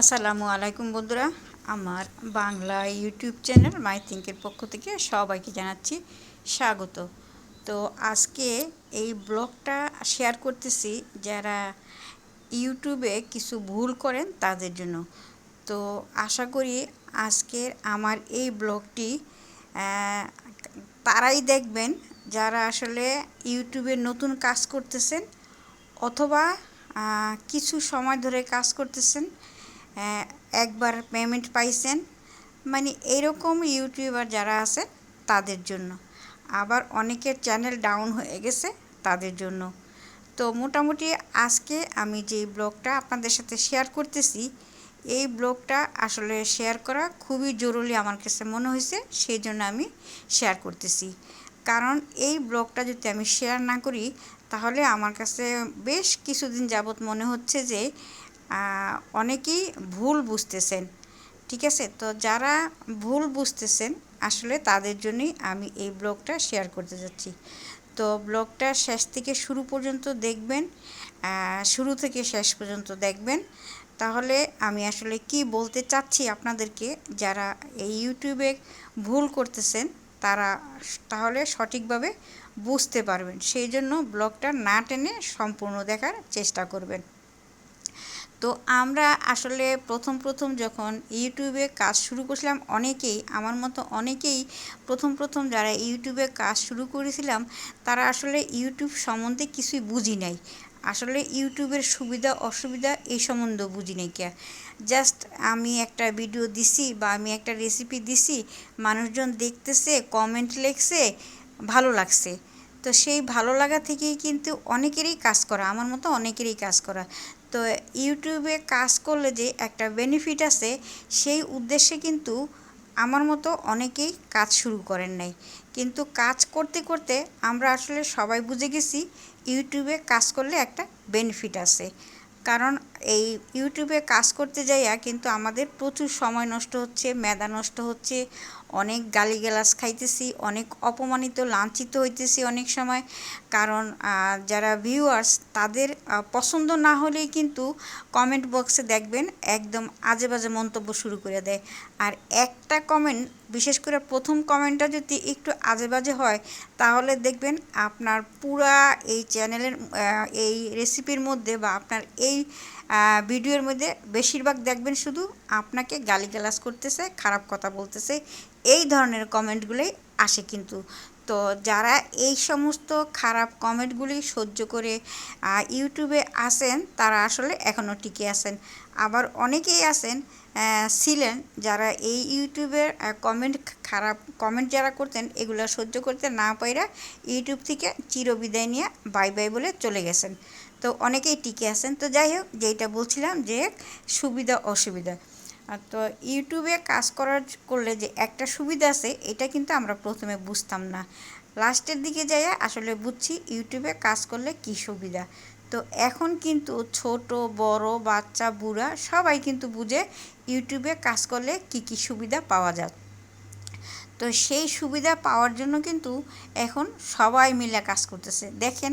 আসসালামু আলাইকুম বন্ধুরা, আমার বাংলা ইউটিউব চ্যানেল মাই থিঙ্কের পক্ষ থেকে সবাইকে জানাচ্ছি স্বাগত। তো আজকে এই ব্লগটা শেয়ার করতেছি যারা ইউটিউবে কিছু ভুল করেন তাদের জন্য। তো আশা করি আজকের আমার এই ব্লগটি তারাই দেখবেন যারা আসলে ইউটিউবে নতুন কাজ করতেছেন অথবা কিছু সময় ধরে কাজ করতেছেন একবার পেমেন্ট পাইছেন। মানে এরকম ইউটিউবার যারা আছে, তাদের জন্য। আবার অনেকের চ্যানেল ডাউন হয়ে গেছে, তাদের জন্য। তো মোটামুটি আজকে আমি যে ব্লগটা আপনাদের সাথে শেয়ার করতেছি, এই ব্লগটা আসলে শেয়ার করা খুবই জরুরি আমার কাছে মনে হয়েছে, সেই জন্য আমি শেয়ার করতেছি। কারণ এই ব্লগটা যদি আমি শেয়ার না করি, তাহলে আমার কাছে বেশ কিছুদিন যাবৎ মনে হচ্ছে যে অনেকেই ভুল বুঝতেছেন, ঠিক আছে? তো যারা ভুল বুঝতেছেন, আসলে তাদের জন্যই আমি এই ব্লগটা শেয়ার করতে যাচ্ছি। তো ব্লগটা শেষ থেকে শুরু পর্যন্ত দেখবেন শুরু থেকে শেষ পর্যন্ত দেখবেন। তাহলে আমি আসলে কি বলতে চাচ্ছি আপনাদেরকে, যারা এই ইউটিউবে ভুল করতেছেন, তারা তাহলে সঠিকভাবে বুঝতে পারবেন। সেই জন্য ব্লগটা না টেনে সম্পূর্ণ দেখার চেষ্টা করবেন। তো আমরা আসলে প্রথম প্রথম যখন ইউটিউবে কাজ শুরু করছিলাম, অনেকেই, আমার মতো অনেকেই প্রথম প্রথম যারা ইউটিউবে কাজ শুরু করেছিলাম, তারা আসলে ইউটিউব সম্বন্ধে কিছুই বুঝি নাই। আসলে ইউটিউবের সুবিধা, অসুবিধা এই সম্বন্ধে বুঝি নাই কে। জাস্ট আমি একটা ভিডিও দিছি বা আমি একটা রেসিপি দিছি, মানুষজন দেখতেছে কমেন্ট লেখছে, ভালো লাগছে। তো সেই ভালো লাগা থেকেই কিন্তু অনেকেরই কাজ করা, আমার মতো অনেকেরই কাজ করা। তো ইউটিউবে কাজ করলে যে একটা বেনিফিট আছে, সেই উদ্দেশ্যে কিন্তু আমার মতো অনেকেই কাজ শুরু করেন নাই। কিন্তু কাজ করতে করতে আমরা আসলে সবাই বুঝে গেছি, ইউটিউবে কাজ করলে একটা বেনিফিট আছে। কারণ এই ইউটিউবে কাজ করতে যাইয়া কিন্তু আমাদের প্রচুর সময় নষ্ট হচ্ছে, মেধা নষ্ট হচ্ছে অনেক গালিগালাজ খাইতেছি, অনেক অপমানিত, লাঞ্ছিত হইতেছি অনেক সময়। কারণ যারা ভিউয়ার্স তাদের পছন্দ না হলেই কিন্তু কমেন্ট বক্সে দেখবেন, একদম আজে বাজে মন্তব্য শুরু করে দেয়। আর একটা কমেন্ট বিশেষ করে প্রথম কমেন্টটা যদি একটু আজে বাজে হয়, তাহলে দেখবেন আপনার পুরা এই চ্যানেলের এই রেসিপির মধ্যে বা আপনার এই ভিডিওর মধ্যে বেশিরভাগ দেখবেন শুধু আপনাকে গালিগালাজ করতেছে, খারাপ কথা বলতেছে, এই ধরনের কমেন্টগুলোই আসে কিন্তু। তো যারা এই সমস্ত খারাপ কমেন্টগুলি সহ্য করে ইউটিউবে আসেন তারা আসলে এখনও টিকে আছেন। আবার অনেকেই আছেন ছিলেন যারা এই ইউটিউবের কমেন্ট খারাপ, কমেন্ট যারা করতেন, এগুলো সহ্য করতে না পাইরা ইউটিউব থেকে চিরবিদায় নিয়ে বাই বাই বলে চলে গেছেন। তো অনেকেই টিকে আছেন। তো যাই হোক যেটা বলছিলাম যে সুবিধা, অসুবিধা। তো ইউটিউবে কাজ করার করলে যে একটা সুবিধা আছে, এটা কিন্তু আমরা প্রথমে বুঝতাম না। লাস্টের দিকে যাই, আসলে বুঝছি ইউটিউবে কাজ করলে কি সুবিধা। তো এখন কিন্তু ছোট, বড়, বাচ্চা, বুড়া সবাই কিন্তু বুঝে ইউটিউবে কাজ করলে কি কি সুবিধা পাওয়া যায়। তো সেই সুবিধা পাওয়ার জন্য কিন্তু এখন সবাই মিলে কাজ করতেছে। দেখেন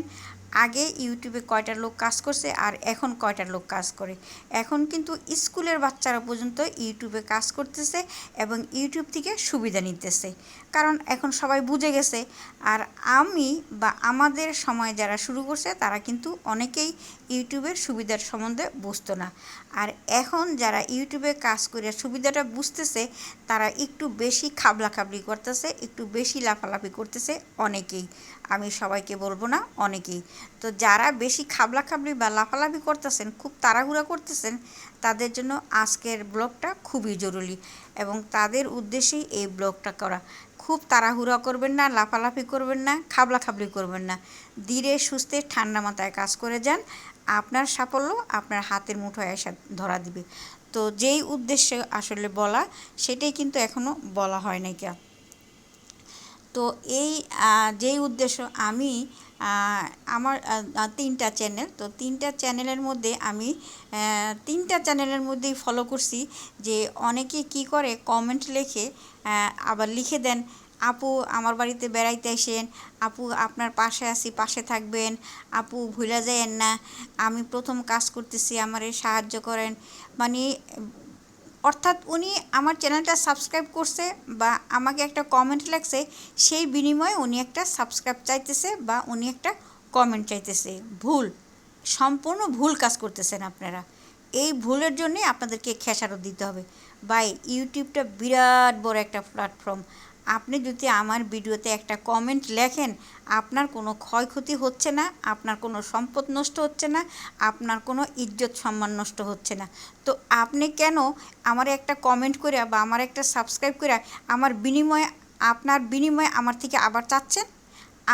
আগে ইউটিউবে কয়টা লোক কাজ করছে আর এখন কয়টা লোক কাজ করে। এখন কিন্তু স্কুলের বাচ্চারা পর্যন্ত ইউটিউবে কাজ করতেছে এবং ইউটিউব থেকে সুবিধা নিতেছে। কারণ এখন সবাই বুঝে গেছে। আর আমি বা আমাদের সময় যারা শুরু করছে, তারা কিন্তু অনেকেই ইউটিউবের সুবিধার সম্বন্ধে বুঝতো না। আর এখন যারা ইউটিউবে কাজ করে সুবিধাটা বুঝতেছে, তারা একটু বেশি খাবলা খাবলি করতেছে, একটু বেশি লাফালাফি করতেছে অনেকেই। আমি সবাইকে বলব না, অনেকেই। তো যারা বেশি খাবলা খাবলি বা লাফালাফি করতেছেন, খুব তাড়াহুড়া করতেছেন, তাদের জন্য আজকের ব্লগটা খুবই জরুরি এবং তাদের উদ্দেশ্যেই এই ব্লগটা করা। খুব তাড়াহুড়া করবেন না, লাফালাফি করবেন না, খাবলা খাবলি করবেন না। ধীরে সুস্থে ঠান্ডা মাথায় কাজ করে যান, আপনার সাফল্য আপনার হাতের মুঠোয় এসে ধরা দিবে। তো যেই উদ্দেশ্যে আসলে বলা, সেটাই কিন্তু এখনও বলা হয় নাই কে তো এই যেই উদ্দেশ্য আমি আমার তিনটা চ্যানেল তো তিনটা চ্যানেলের মধ্যে আমি তিনটা চ্যানেলের মধ্যেই ফলো করছি যে অনেকে কি করে কমেন্ট লেখে আবার লিখে দেন, আপু, আমার বাড়িতে বেড়াইতে আসেন, আপু, আপনার পাশে আছি, পাশে থাকবেন, আপু ভুলে যায়েন না, আমি প্রথম কাজ করতেছি, আমারে সাহায্য করেন। মানে অর্থাৎ উনি আমার চ্যানেলটা সাবস্ক্রাইব করছে বা আমাকে একটা কমেন্ট লাগছে, সেই বিনিময়ে উনি একটা সাবস্ক্রাইব চাইতেছে বা উনি একটা কমেন্ট চাইতেছে। ভুল। সম্পূর্ণ ভুল কাজ করতেছেন আপনারা। এই ভুলের জন্যে আপনাদেরকে খেসারত দিতে হবে। বাই ইউটিউবটা বিরাট বড় একটা প্ল্যাটফর্ম আপনি যদি আমার ভিডিওতে একটা কমেন্ট লেখেন, আপনার কোনো ক্ষয়ক্ষতি হচ্ছে না, আপনার কোনো সম্পদ নষ্ট হচ্ছে না, আপনার কোনো ইজ্জত সম্মান নষ্ট হচ্ছে না। তো আপনি কেন আমার একটা কমেন্ট করে বা আমার একটা সাবস্ক্রাইব করে আমার বিনিময়ে, আপনার বিনিময়ে আমার থেকে আবার চাচ্ছেন?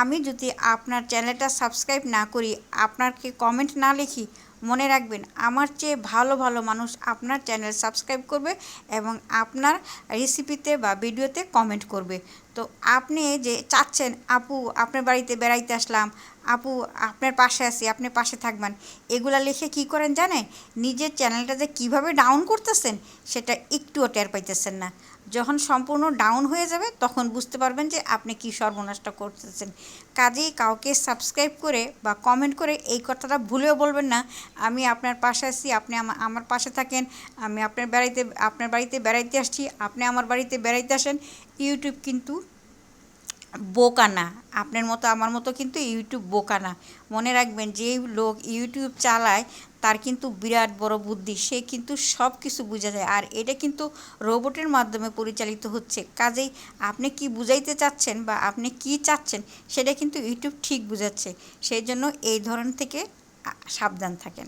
আমি যদি আপনার চ্যানেলটা সাবস্ক্রাইব না করি আপনাকে কমেন্ট না লিখি মনে রাখবেন, আমার চেয়ে ভালো ভালো মানুষ আপনার চ্যানেল সাবস্ক্রাইব করবে এবং আপনার রেসিপিতে বা ভিডিওতে কমেন্ট করবে। তো আপনি যে চাচ্ছেন, আপু, আপনার বাড়িতে বেড়াইতে আসলাম, আপু, আপনার পাশে আছি, আপনি পাশে থাকবেন। এগুলা লিখে কি করেন জানেন? নিজের চ্যানেলটা যে কীভাবে ডাউন করতেছেন, সেটা একটুও টের পাইতেছেন না। যখন সম্পূর্ণ ডাউন হয়ে যাবে, তখন বুঝতে পারবেন যে আপনি কী সর্বনাশটা করতেছেন। কাজেই কাউকে সাবস্ক্রাইব করে বা কমেন্ট করে এই কথাটা ভুলেও বলবেন না, আমি আপনার পাশে আছি, আপনি আমার পাশে থাকেন, আমি আপনার বেড়াইতে আপনার বাড়িতে বেড়াইতে আসছি, আপনি আমার বাড়িতে বেড়াইতে আসেন ইউটিউব কিন্তু বোকা না। আপনার মতো, আমার মতো কিন্তু ইউটিউব বোকা না। মনে রাখবেন, যেই লোক ইউটিউব চালায় তার কিন্তু বিরাট বড় বুদ্ধি, সে কিন্তু সব কিছু বোঝা যায়। আর এটা কিন্তু রোবটের মাধ্যমে পরিচালিত হচ্ছে। কাজেই আপনি কি বুঝাইতে চাচ্ছেন বা আপনি কি চাচ্ছেন, সেটা কিন্তু ইউটিউব ঠিক বুঝাচ্ছে। সেই জন্য এই ধরন থেকে সাবধান থাকেন।